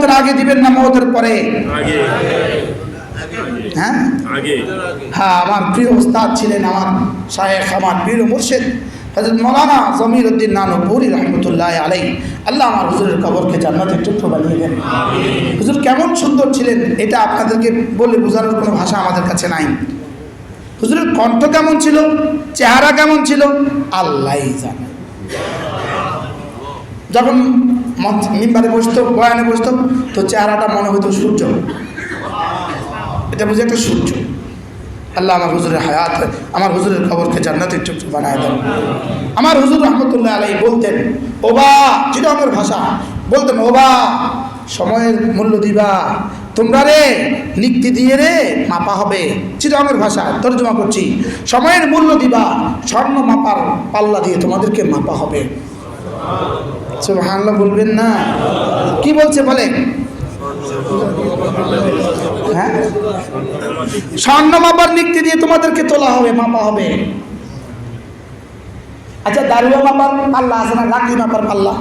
মহতের আগে দিবেন না মহতের পরে? হ্যাঁ? হ্যাঁ আমার প্রিয় উস্তাদ ছিলেন আমার শায়েখ আমার প্রিয় মুর্শিদ হজরত মৌলানা জমির উদ্দিন নানপুরি রহমতুল্লাহ আলাই আল্লাহ আমার হুজুরের কবরকে জান্নাতের টুকরো বানিয়ে দেন। হুজুর কেমন সুন্দর ছিলেন এটা আপনাদেরকে বলে বোঝানোর কোনো ভাষা আমাদের কাছে নাই। হুজুরের কণ্ঠ কেমন ছিল চেহারা কেমন ছিল? আল্লাহ জানে। যখন মিম্বারে বসতো বয়ানে বসতো, তো চেহারাটা মনে হতো সূর্য। এটা বুঝে একটা সূর্য। আল্লাহ আমার হুজুরের হায়াত আমার হুজুরের খবরকে জান্নাতের চুক্তি বানায় দেন। আমার হুজুর রহমতুল্লাহ আলাই বলতেন, ওবা চিরমের ভাষা। বলতেন, ওবা, সময়ের মূল্য দিবা। তোমরা রে নিক্তি দিয়ে রে, মাপা হবে। চিরমের ভাষা, তর্জমা করছি। সময়ের মূল্য দিবা। স্বর্ণ মাপার পাল্লা দিয়ে তোমাদেরকে মাপা হবে। সুবহানাল্লাহ বলবেন না। কি বলছে বলে? হ্যাঁ? স্বর্ণ মাপার নিক্তি দিয়ে তোমাদেরকে তোলা হবে মাপা হবে। আচ্ছা দারুয়া মাপার পাল্লা আছে না লাকড়ি মাপার পাল্লা?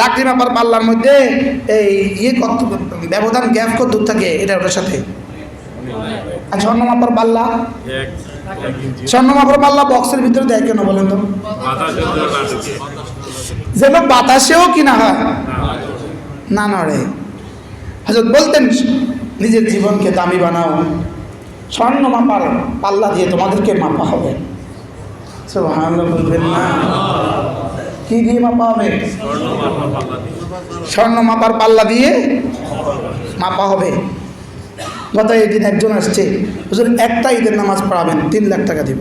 লাকড়ি মাপার পাল্লার মধ্যে এই ইয়ে কত ব্যবধান গ্যাপ কত দূর থাকে এটা ওটার সাথে? আর স্বর্ণ মাপার পাল্লা? স্বর্ণ মাপার পাল্লা বক্সের ভিতরে দেয় কেন বলেন তো বাতাসের জন্য না ঢুকে যেন বাতাসেও কিনা হয়। না নড়ে হজরত বলতেন, নিজের জীবনকে দামি বানাও। স্বর্ণ মাপার পাল্লা দিয়ে তোমাদেরকে মাপা হবে। বলবেন, না। কি দিয়ে মাপা হবে? স্বর্ণ মাপার পাল্লা দিয়ে মাপা হবে। গত এই দিন একজন আসছে, হুজুর, একটা ঈদের নামাজ পড়াবেন, তিন লাখ টাকা দিব।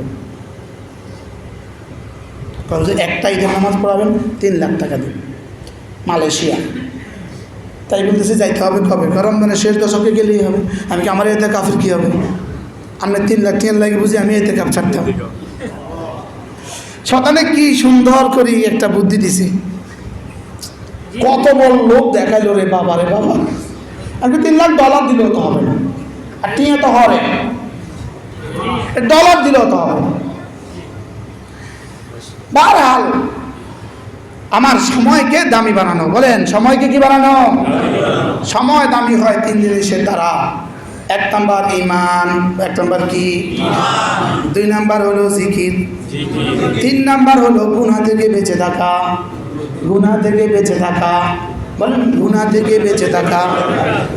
হুজুর একটা ঈদের নামাজ পড়াবেন তিন লাখ টাকা দিব মালয়েশিয়া। তাই বলতেছে যাইতে হবে কবে? গরম মানে শেষ দশকে গেলেই হবে। আমি কি আমার এতে কাফের কী হবে? আমরা তিন লাখ তিন লাগে বুঝি আমি এতে কাপ ছাড়তাম সকালে কি সুন্দর করি একটা বুদ্ধি দিছি। কত বড় লোক দেখাইলো রে বাবা রে বাবা। আমি তিন লাখ ডলার দিলেও তো হবে না। আর টিয়ে তো হবে ডলার দিলেও তো হবে না। বারহাল আমার সময়কে দামি বানানো। বলেন, সময়কে কি বানানো? সময় দামি হয় তিন জিনিসের দ্বারা। এক নম্বর ইমান এক নম্বর কি? দুই নাম্বার হলো জিকির। তিন নাম্বার হলো গুণা থেকে বেঁচে থাকা। গুণা থেকে বেঁচে থাকা। গুণা থেকে বেঁচে থাকা।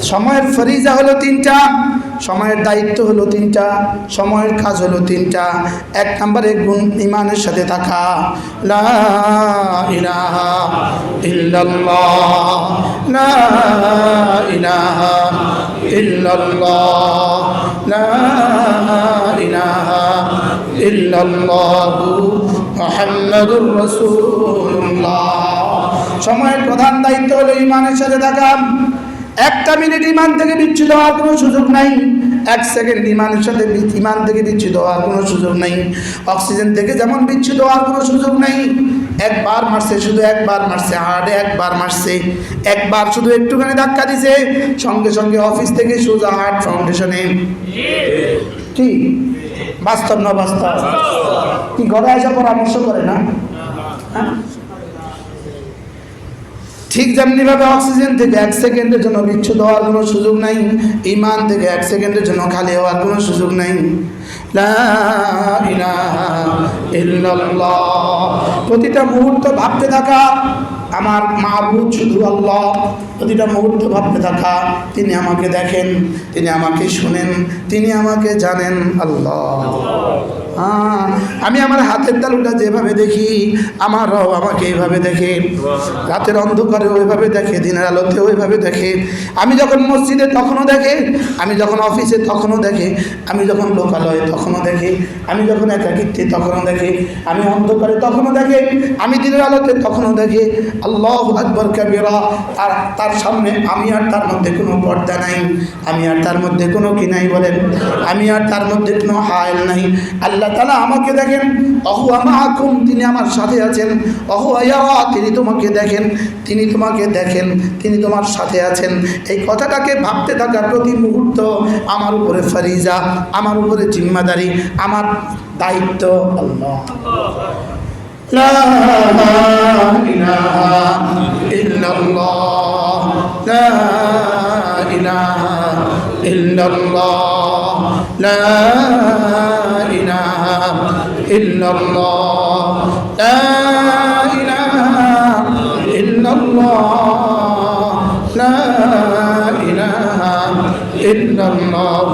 সময়ের ফরিজা হলো তিনটা, সময়ের দায়িত্ব হলো তিনটা, সময়ের কাজ হলো তিনটা। এক নম্বরে গুণ ইমানের সাথে থাকা। ইল্লাল্লাহু মুহাম্মাদুর রাসূলুল্লাহ। সময়ের প্রধান দায়িত্ব হলো ইমানের সাথে থাকা। একটা মিনিট ইমান থেকে বিচ্ছিত হওয়ার কোনো সুযোগ নাই। এক সেকেন্ড ইমানের সাথে ইমান থেকে বিচ্ছিত হওয়ার কোনো সুযোগ নেই। অক্সিজেন থেকে যেমন বিচ্ছুত হওয়ার কোনো সুযোগ নেই। একবার মারছে শুধু একবার মারছে হার্টে একবার মারছে। একবার শুধু একটুখানি ধাক্কা দিছে সঙ্গে সঙ্গে অফিস থেকে সোজা হার্ট ফাউন্ডেশনে। কি বাস্তব না বাস্তব? কি ঘরে আসা পরামর্শ করে না? হ্যাঁ? ঠিক যেমনিভাবে অক্সিজেন থেকে এক সেকেন্ডের জন্য বিচ্ছুত হওয়ার কোনো সুযোগ নাই, ইমান থেকে এক সেকেন্ডের জন্য খালি হওয়ার কোনো সুযোগ নাই। প্রতিটা মুহূর্ত ভাবতে থাকা, আমার মাহবুদ শুধু আল্লাহ। প্রতিটা মুহূর্ত ভাবতে থাকা, তিনি আমাকে দেখেন, তিনি আমাকে শুনেন, তিনি আমাকে জানেন, আল্লাহ। আমি আমার হাতের তালুটা যেভাবে দেখি, আমার রব আমাকে এইভাবে দেখে, রাতের অন্ধকারে ওইভাবে দেখে, দিনের আলোতে ওইভাবে দেখে। আমি যখন মসজিদে তখনও দেখে, আমি যখন অফিসে তখনও দেখে, আমি যখন লোকালয়ে তখনও দেখে, আমি যখন একাকিত্বে তখনও দেখে, আমি অন্ধকারে তখনও দেখে, আমি দিনের আলোতে তখনও দেখে, আল্লাহ আকবর কাবিরা তার তার সামনে আমি আর তার মধ্যে কোনো পর্দা নাই, আমি আর তার মধ্যে কোনো কি নাই বলেন? আমি আর তার মধ্যে কোনো হায়ল নাই। আল্লাহ তালা আমাকে দেখেন অহু আমাকুম তিনি আমার সাথে আছেন অহু আয়া তিনি তোমাকে দেখেন তিনি তোমাকে দেখেন তিনি তোমার সাথে আছেন এই কথাটাকে ভাবতে থাকা প্রতি মুহূর্ত আমার উপরে ফারিজা আমার উপরে জিম্মাদারি আমার দায়িত্ব আল্লাহ لا إله إلا الله لا إله إلا الله لا إله إلا الله لا إله إلا الله لا إله إلا الله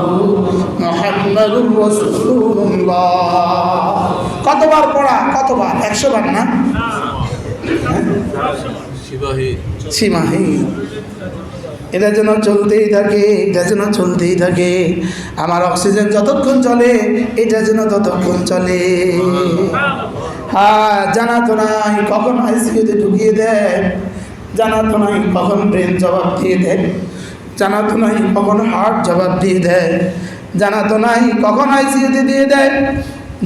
محمد رسول الله কতবার পড়া কতবার একশো বার না শিবাহী সীমাহীন এটা যেন চলতেই থাকে, এটা যেন চলতেই থাকে। আমার অক্সিজেন যতক্ষণ চলে, এটা যেন ততক্ষণ চলে। হ্যাঁ জানা তো নাই, কখন আইসিইউতে ঢুকিয়ে দেয়? জানা তো নাই, কখন ব্রেন জবাব দিয়ে দেয়? জানা তো নাই, কখন হার্ট জবাব দিয়ে দেয়? জানা তো নাই, কখন আইসিইউতে দিয়ে দেয়?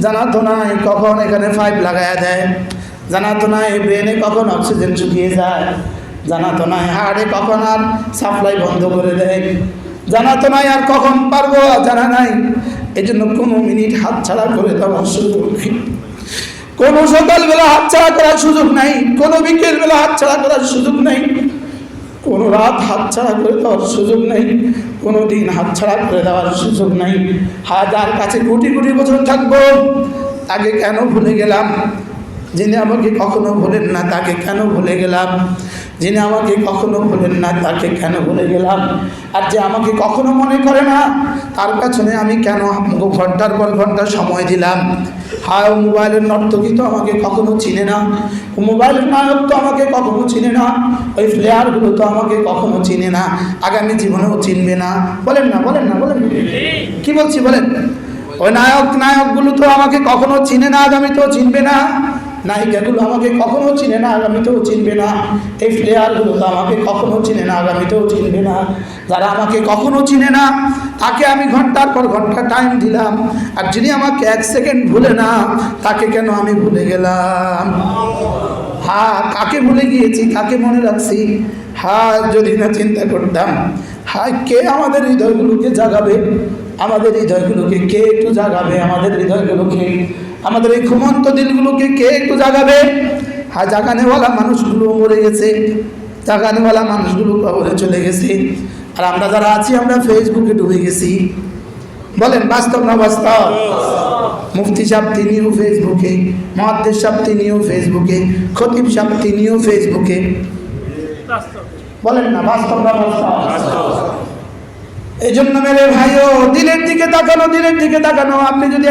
জানা তো নাই, কখন এখানে পাইপ লাগায় দেয়? জানা তো নাই ব্রেনে কখন অক্সিজেন শুকিয়ে যায়? জানা তো নাই হাড়ে কখন আর সাপ্লাই বন্ধ করে দেয়। জানা তো নাই, আর কখন পারব জানা নাই। এই জন্য কোনো মিনিট হাত ছাড়া করে দেওয়ার সুযোগ নেই। কোনো সকালবেলা হাত ছাড়া করার সুযোগ নাই। কোনো বিকেলবেলা হাত ছাড়া করার সুযোগ নেই। কোনো রাত হাত ছাড়া করে দেওয়ার সুযোগ নেই। কোনো দিন হাত ছাড়া করে দেওয়ার সুযোগ নেই। হাজার কাছে কোটি কোটি বছর থাকব। তাকে কেন ভুলে গেলাম? যিনি আমাকে কখনো ভুলেন না, তাকে কেন ভুলে গেলাম? যিনি আমাকে কখনো ভুলেন না, তাকে কেন ভুলে গেলাম? আর যে আমাকে কখনো মনে করে না, তার পেছনে আমি কেন ঘণ্টার পর ঘণ্টা সময় দিলাম? হায় মোবাইলের নর্তকী তো আমাকে কখনো চিনে না। মোবাইলের নায়ক তো আমাকে কখনো চিনে না। ওই প্লেয়ারগুলো তো আমাকে কখনো চিনে না। আগামী জীবনেও চিনবে না। বলেন না বলেন না, বলেন কি বলছি, বলেন? ওই নায়ক, নায়কগুলো তো আমাকে কখনো চিনে না, আগামীতেও চিনবে না। নায়িকাগুলো আমাকে কখনো চিনে না, আগামীতেও চিনবে না। এই প্লেয়ারগুলো তো আমাকে কখনো চিনে না, আগামীতেও চিনবে না। যারা আমাকে কখনো চিনে না, তাকে আমি ঘণ্টার পর ঘণ্টা টাইম দিলাম। আর যিনি আমাকে এক সেকেন্ড ভুলে না, তাকে কেন আমি ভুলে গেলাম? হ্যাঁ কাকে ভুলে গিয়েছি, কাকে মনে রাখছি? হ্যাঁ যদি না চিন্তা করতাম। হ্যাঁ কে আমাদের হৃদয়গুলোকে জাগাবে? আমাদের হৃদয়গুলোকে কে একটু জাগাবে? আমাদের হৃদয়গুলোকে আমাদের এই ঘুমন্ত দিলগুলোকে কে একটু জাগাবে? হ্যাঁ জাগানেওয়ালা মানুষগুলো মরে গেছে। জাগানেওয়ালা মানুষগুলো কবরে চলে গেছে। আর আমরা যারা আছি, আমরা ফেসবুকে ডুবে গেছি। বলেন, বাস্তব না বাস্তব? মুফতি সাহেব তিনিও ফেসবুকে, মহাদ্দেশ সাহেব তিনিও ফেসবুকে, খতিব সাহেব তিনিও ফেসবুকে। বলেন না, বাস্তব না বাস্তব? এই জন্য মেরে ভাইও দিনের দিকে তাকানো দিনের দিকে তাকানো। আপনি যদি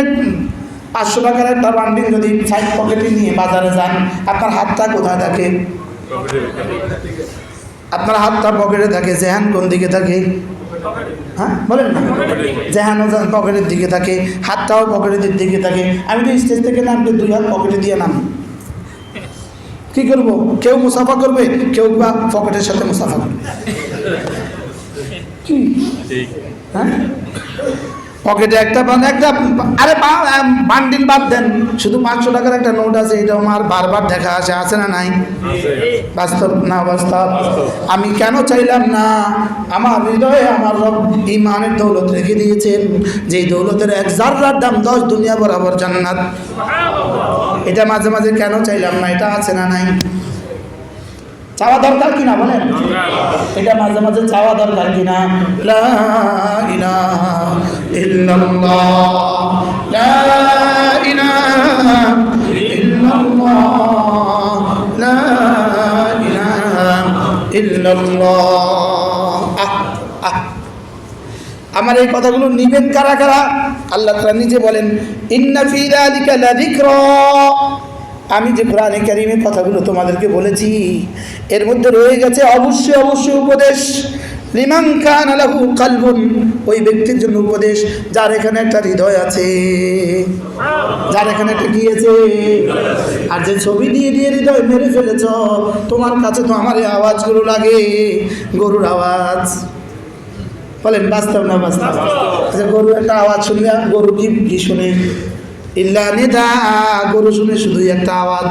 পাঁচশো টাকার একটা বান্ডিল যদি সাইড পকেটে নিয়ে বাজারে যান আপনার হাতটা কোথায় থাকে? আপনার হাতটা পকেটে থাকে জেহান কোন দিকে থাকে? হ্যাঁ বলেন না। জেহানও পকেটের দিকে থাকে হাতটাও পকেটের দিকে থাকে। আমি তো স্টেজ থেকে নামলে দুই হাত পকেটে দিয়ে নামি। কি করব? কেউ মুসাফা করবে? কেউ বা পকেটের সাথে মুসাফা করবে। কি? হ্যাঁ? পকেটে একটা বান একটা আরে বান্ডিল বাদ দেন। শুধু পাঁচশো টাকার একটা নোট আছে, এটা আমার বারবার দেখা আছে আছে না নাই? বাস্তব না বাস্তব? আমি কেন চাইলাম না? আমার হৃদয়ে আমার রব ইমানের দৌলত রেখে দিয়েছেন, যেই দৌলতের এক জাররার দাম দশ দুনিয়া বরাবর জান্নাত। এটা মাঝে মাঝে কেন চাইলাম না? এটা আছে না নাই? চাওয়া দরকার কিনা বলেন? এটা মাঝে মাঝে চাওয়া দরকার কিনা? আমার এই কথাগুলো নিবেন কারা কারা? আল্লাহ নিজে বলেন, ইন্না ফি যালিকা লাযিকরা। আমি যে কোরআনে কারিমের কথাগুলো তোমাদেরকে বলেছি, এর মধ্যে রয়ে গেছে অবশ্যই অবশ্যই উপদেশ। লিমান খান আলাহু কালবুন, ওই ব্যক্তির জন্য উপদেশ, যার এখানে একটা হৃদয় আছে, যার এখানে একটা গিয়েছে আর যে ছবি দিয়ে দিয়ে হৃদয় মেরে ফেলেছ, তোমার কাছে তো আমার এই আওয়াজগুলো লাগে, গরুর আওয়াজ। বলেন, বাস্তব না বাস্তব? আচ্ছা গরু একটা আওয়াজ শুনলে গরু কি কি শুনে? ইল্লা গরু শুনে শুধুই একটা আওয়াজ।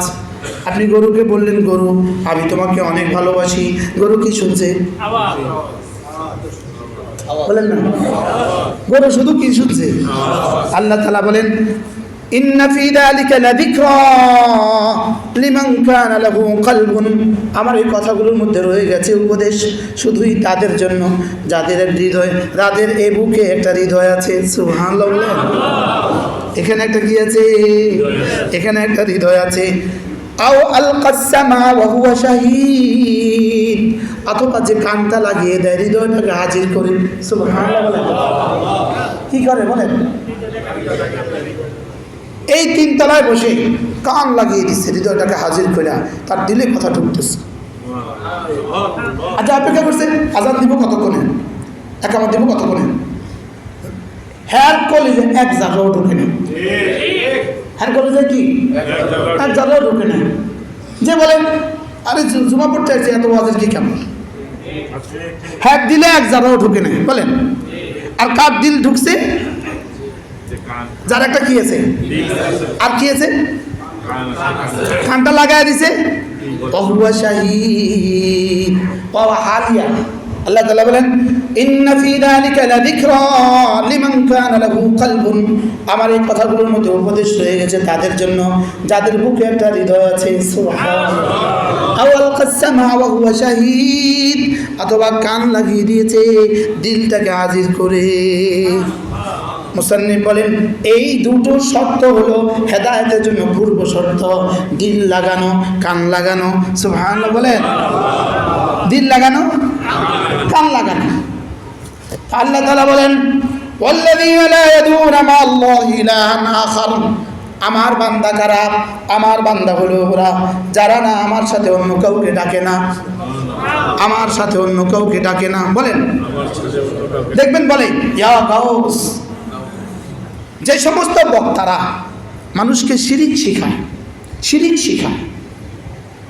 আপনি গরুকে বললেন, গরু, আমি তোমাকে অনেক ভালোবাসি। গরু কি শুনছে? বলেন না। গরু শুধু কি শুনছে? আল্লাহ তালা বলেন আমার এই কথাগুলোর মধ্যে রয়ে গেছে উপদেশ, শুধুই তাদের জন্য। যাদের হৃদয় যাদের এ বুকে একটা হৃদয় আছে। সুহান এখানে একটা কি আছে? এখানে একটা হৃদয় আছে। আও আল কাসামা ওয়া শাহীদ। অথবা যে কানটা লাগিয়ে দেয়, হৃদয়টাকে হাজির করে। কি করে বলেন? এই তিন তলায় বসে কান লাগিয়ে দিচ্ছে হৃদয়টাকে হাজির করে তার দিলে কথা ঢুকতেছে। আচ্ছা অপেক্ষা করছে। আজাদ দিব কতক্ষণে? একামত দিব কতক্ষণে? হ্যার কলেজে এক জায়গাও ঢুকে নেই। হ্যার কলেজে কি? এক জায়গাও ঢুকে নেই। যে বলেন আরে জুমা পড়তে আছে এত ওয়াজের কি কেমন হ্যাক দিলে এক জায়গাও ঢুকে নেই। বলেন, আর কার দিল ঢুকছে? যার একটা কি আছে? আর কি আছে? কানটা লাগাই দিছে। অহুয়া ওয়া হালিয়া আল্লাহ তাআলা বলেন আমার এই কথাগুলোর মধ্যে উপদেশ হয়ে গেছে তাদের জন্য, যাদের বুকে একটা হৃদয় আছে অথবা কান লাগিয়ে দিয়েছে, দিলটাকে হাজির করে। মুসান্নিফ বলেন, এই দুটো শর্ত হলো হেদায়েতের জন্য পূর্ব শর্ত, দিল লাগানো, কান লাগানো। সুবহানাল্লাহ বলেন, দিল লাগানো, কান লাগানো। আল্লাহ তালা বলেন আমার বান্দা কারা? আমার বান্দা হলো ওরা যারা না আমার সাথে অন্য কাউকে ডাকে না। আমার সাথে অন্য কাউকে ডাকে না। বলেন। দেখবেন বলে যে সমস্ত বক্তারা মানুষকে শিরিক শিখায় শিরিক শিখায়।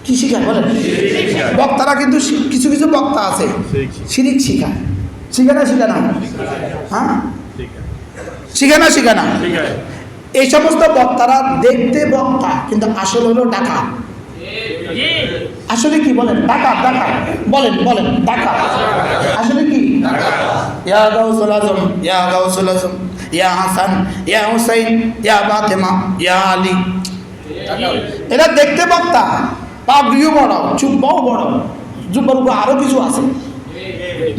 কি শিখায় বলেন? বক্তারা কিন্তু কিছু কিছু বক্তা আছে শিরিক শিখায়। শিখে না শিখে না হ্যাঁ? শিখে না শিখে না ঠিক আছে এই সমস্ত বক্তারা দেখতে বক্তা, কিন্তু আসল হলো টাকা আসলে কি বলেন? টাকা টাকা বলেন বলেন টাকা আসলে কি? ইয়া ইয়া ইয়া হাসান, ইয়া ইয়া ইয়া এরা দেখতে বক্তা। পাগড়িও বড় চুব্বাও বড়। জুব্বার উপর আরও কিছু আছে।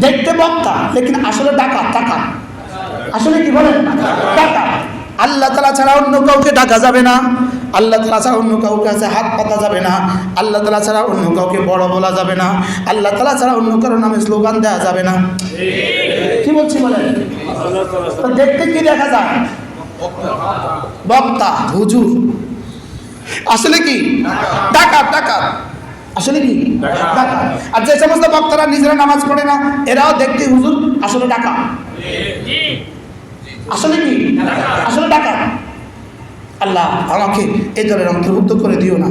দেখতে বক্তা, লেকিন আসলে টাকা টাকা আসলে কি বলেন? টাকা আল্লাহ তালা ছাড়া অন্য কাউকে ডাকা যাবে না। আল্লাহ তালা ছাড়া অন্য কাউকে কাছে হাত পাতা যাবে না। আল্লাহ তালা ছাড়া অন্য কাউকে বড় বলা যাবে না। আল্লাহ তালা ছাড়া অন্য কারও নামে স্লোগান দেওয়া যাবে না। কি বলছি বলেন? দেখতে কি দেখা যায়? বক্তা, হুজুর। আসলে কি? টাকা টাকা আসলে কি? ডাকা আর যে সমস্ত বক্তারা নিজেরা নামাজ পড়ে না এরাও দেখতে হুজুর আসলে ডাকা আসলে কি? আসলে ডাকা আল্লাহ আমাকে এই দলের অন্তর্ভুক্ত করে দিও না।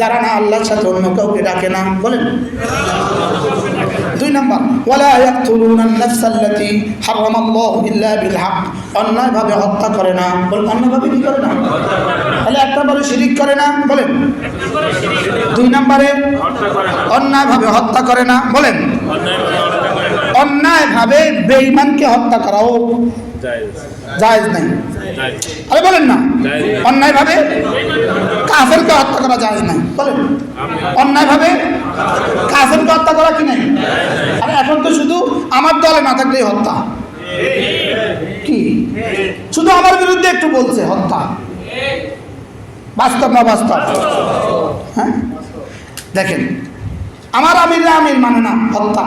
যারা না আল্লাহ সাথে অন্য কাউকে ডাকে না বলেন। দুই নম্বর বিল অন্যায়ভাবে হত্যা করে না। বল অন্যায়ভাবে কি করে না? তাহলে এক নম্বরে শিরিক করে না, বলেন। দুই নম্বরে, অন্যায়ভাবে হত্যা করে না, বলেন। অন্যায়ভাবে বেঈমানকে হত্যা করাও জায়েজ জায়েজ নাই। আরে বলেন না। জায়েজ অন্যায়ভাবে কাফেরকে হত্যা করা যায় নাই, বলেন। অন্যায়ভাবে কাফেরকে হত্যা করা কি নাই? আরে এখন তো শুধু আমার দলে না থাকলেই হত্যা। কি? শুধু আমার বিরুদ্ধে একটু বলছে, হত্যা। বাস্তব না বাস্তব? হ্যাঁ? দেখেন, আমার আমির আমির মানে না, হত্যা।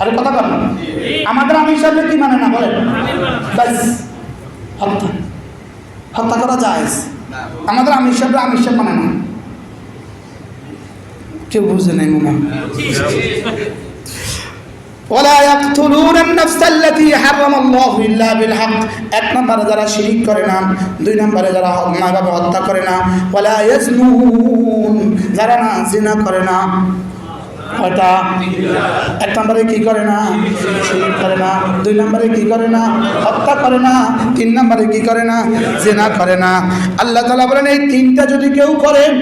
আরে কথা বল। আমাদের আমির সাহেব কি মানে না, বলেন। ব্যাস, হত্যা। হত্যা করা যায় আমাদের আমির সাহেব আমির সাহেব মানে না। কেউ বুঝে নাই মামা ওলা ইয়াকতুলুন আন-নাফস আল্লাতী হারামাল্লাহু ইল্লা এক নম্বরে যারা শিরিক করে না, দুই নম্বরে যারা অন্যায়ভাবে হত্যা করে না ওলা ইয়াজনুন। যারা না জিনা করে না কয়টা এক নম্বরে কি করে না? করে না। দুই নম্বরে কি করে না? হত্যা করে না। তিন নম্বরে কি করে না? জেনা করে না। আল্লাহ তালা বলেন, এই তিনটা যদি কেউ করেন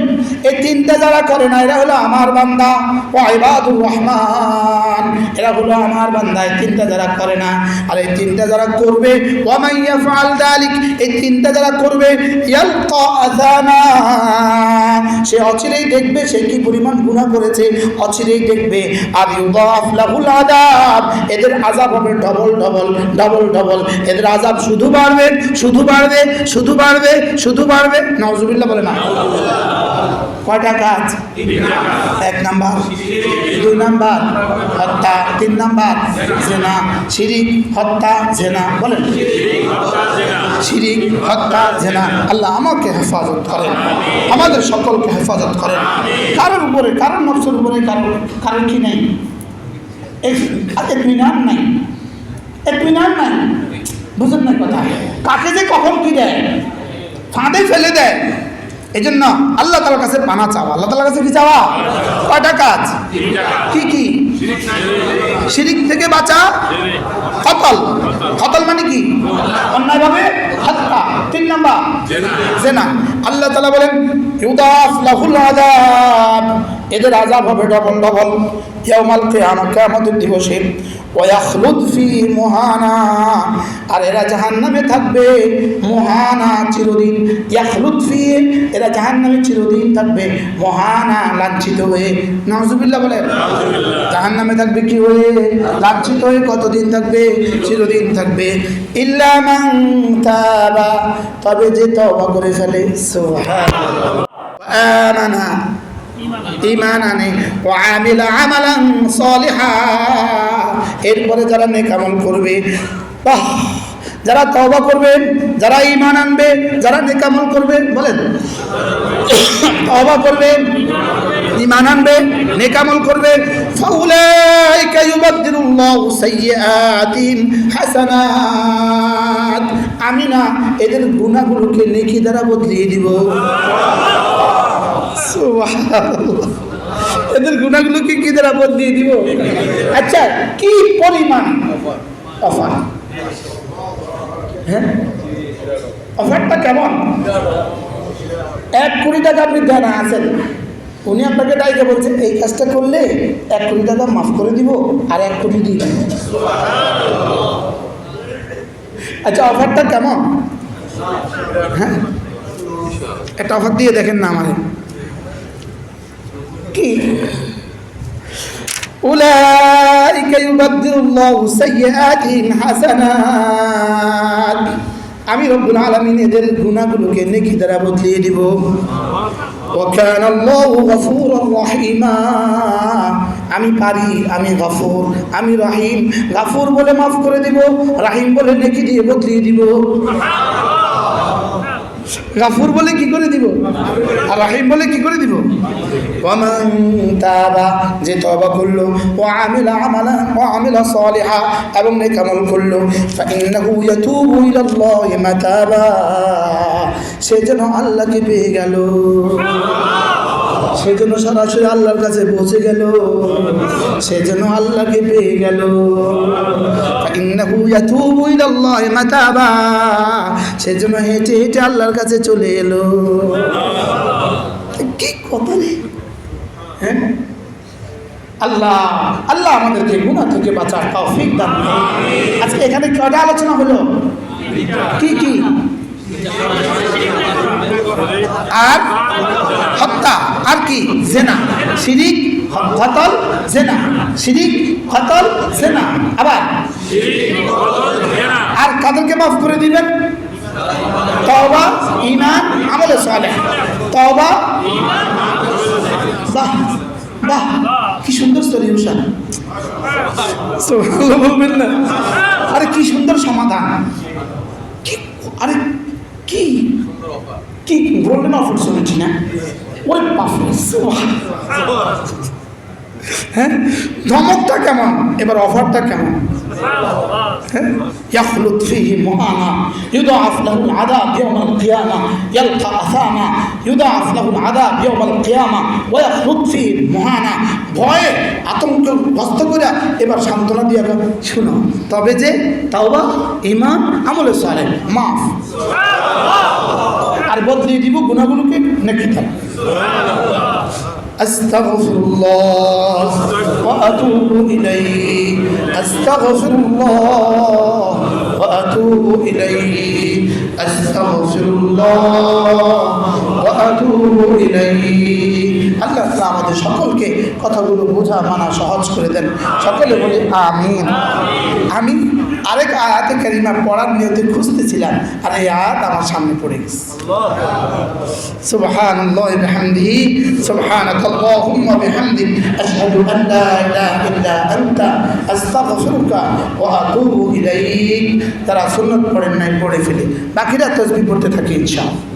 এই তিনটা যারা করে না, এরা হলো আমার বান্দা ওয়াইবাদুর রহমান। এরা হলো আমার বান্দা, এই তিনটা যারা করে না। আর এই তিনটা যারা করবে ওয়ামাইয়া ফাল দালিক, এই তিনটা যারা করবে, ইয়ালকা আযানা। সে অচিরেই দেখবে সে কি পরিমাণ গুনাহ করেছে, অচিরেই দেখবে আর এদের আজাব হবে ডবল ডবল ডবল ডবল। এদের আজাব শুধু বাড়বে শুধু বাড়বে শুধু বাড়বে শুধু বাড়বে। নজরুল্লাহ বলে না। কয়টা কাজ? এক নাম্বার। দুই নাম্বার, হত্যা তিন নাম্বার, জেনা, শিরিক, হত্যা, জেনা, বলেন। শিরিক, হত্যা, জেনা, আল্লাহ আমাকে হেফাজত করেন। আমাদের সকলকে হেফাজত করেন। কারোর উপরে, কারোর নফসের উপরে, কারোর কারোর কি নেই? এতমিনান নাই। এতমিনান নাই। বুঝেন না কথা। কাকে যে কখন কি দেয়? ফাঁদে ফেলে দেয়। এই জন্য আল্লাহ তালার কাছে পানা চাওয়া। আল্লাহ তালার কাছে কি চাওয়া? কয়টা কাজ? কি কি? শিরিক থেকে বাঁচা, কতল। কতল মানে কি? অন্যায়ভাবে হত্যা। তিন নাম্বার, জেনা। আল্লাহ তালা বলেন, ইউদাফ লাহুল এদের আযাব হবে ডবল ডবল ইয়াউমাল কিয়ামা কিয়ামতের দিবসে ওয়াখলুদ ফি মুহানা আর এরা জাহান্নামে থাকবে মুহানা চিরদিন। ইয়াখলুদ ফি এরা জাহান্নামে চিরদিন থাকবে মুহানা লাঞ্ছিত হয়ে। নাউজুবিল্লাহ বলে জাহান্নামে থাকবে কি হয়ে? লাঞ্ছিত হয়ে কতদিন থাকবে? চিরদিন থাকবে। ইল্লা তাবা তবে যে তওবা করে ফেলে। সুবহানাল্লাহ। আমানা। ইমান আনে। ও আমিলা আমালান সলিহা। এরপরে যারা নেকামল করবে, বাহ, যারা তওবা করবে, যারা ইমান আনবে, যারা নেকামল করবে, বলেন। তওবা করবে ইমান আনবে নেকামল করবে। ফাউলাইকা ইউবাদদিলুল্লাহু সাইয়্যাতিহিম হাসানাত। আমি না এদের গুনাহগুলোকে নেকি দ্বারা বদলিয়ে দিব। সুবহানাল্লাহ। এদের গুণাগুলোকে কি দ্বারা বদলিয়ে দিব? আচ্ছা কি পরিমাণ অফার? হ্যাঁ? অফারটা কেমন? এক কোটি টাকা আপনি দেন, আছেন। উনি আপনাকে ডাইকে বলছেন এই কাজটা করলে এক কোটি টাকা মাফ করে দিব আর এক কোটি দিই আচ্ছা অফারটা কেমন? হ্যাঁ? একটা অফার দিয়ে দেখেন না আমাদের কি أولئك يبدل الله سيئاتهم حسنات আমি রব্বুল আলামিন এদের গুনাহগুলোকে নেকি দ্বারা বদলিয়ে দিব وكان الله غفورا رحيما আমি পারি আমি গফুর আমি রহিম গাফুর বলে মাফ করে দিব রাহিম বলে নেকি দিয়ে বদলিয়ে দিব গাফুর বলে কি করে দিব? আর রাহিম বলে কি করে দিব? যে তবা করল, ও আমিলা আমালা, ও আমিলা সালিহা, এবং নেক আমল করল সে যেন আল্লাহকে পেয়ে গেল। সে যেন সরাসরি আল্লাহর কাছে পৌঁছে গেল। সে যেন আল্লাহকে পেয়ে গেল। ইন্নাহু ইয়াতুবু ইলাল্লাহি মাতাবা। সে যেন হেঁটে হেঁটে আল্লাহর কাছে চলে এলো। কি কথা রে? হ্যাঁ? আল্লাহ আল্লাহ আমাদেরকে গুনাহ থেকে বাঁচার তৌফিক দান। আজকে এখানে কয়টা আলোচনা হলো? কি কি? আর হত্যা, আর কি? জেনা। শিরিক, কতল, জেনা। শিরিক, কতল, জেনা। আবার? আর কাদেরকে মাফ করে দিবেন? তওবা ইমান আমলে সালেহ। তওবা, বাহ বাহ। কি সুন্দর সলিউশন বলবেন না। আরে কি সুন্দর সমাধান। কি আরে কি কি গোল্ডেন অপরচুনিটি না ওই সুবহানাল্লাহ। হ্যাঁ। ধমকটা কেমন? এবার অফারটা কেমন? يخلد فيه مهانا يضاعف له العذاب يوم القيامة يلقى أثاما يضاعف له العذاب يوم القيامة ويخلد فيه مهانا ভয়ে আতঙ্ক গ্রস্ত করে এবার সান্ত্বনা দিয়ে গেল শুনো তবে যে তাওবা ইমান আমলে সালে মাফ আর বদলিয়ে দিব গুণাগুলোকে নেকি থাকে أستغفر الله وأتوب إليه أستغفر الله وأتوب إليه أستغفر الله وأتوب إليه আল্লাহ তাআলা আমাদের সকলকে কথাগুলো বোঝা মানা সহজ করে দেন সকলে বলে আমিন আমি আরেক আয়াতে কারিমা পড়ার নিয়তে খুঁজতেছিলাম আর এই আয়াত আমার সামনে পড়ে গেছে سبحان الله بحمده سبحانك اللهم وبحمدك أشهد أن لا إله إلا أنت أستغفرك وأتوب إليك তারা সুন্নত পড়েন নাই পড়ে ফেলে বাকিরা তসবি পড়তে থাকে ইনশাআল্লাহ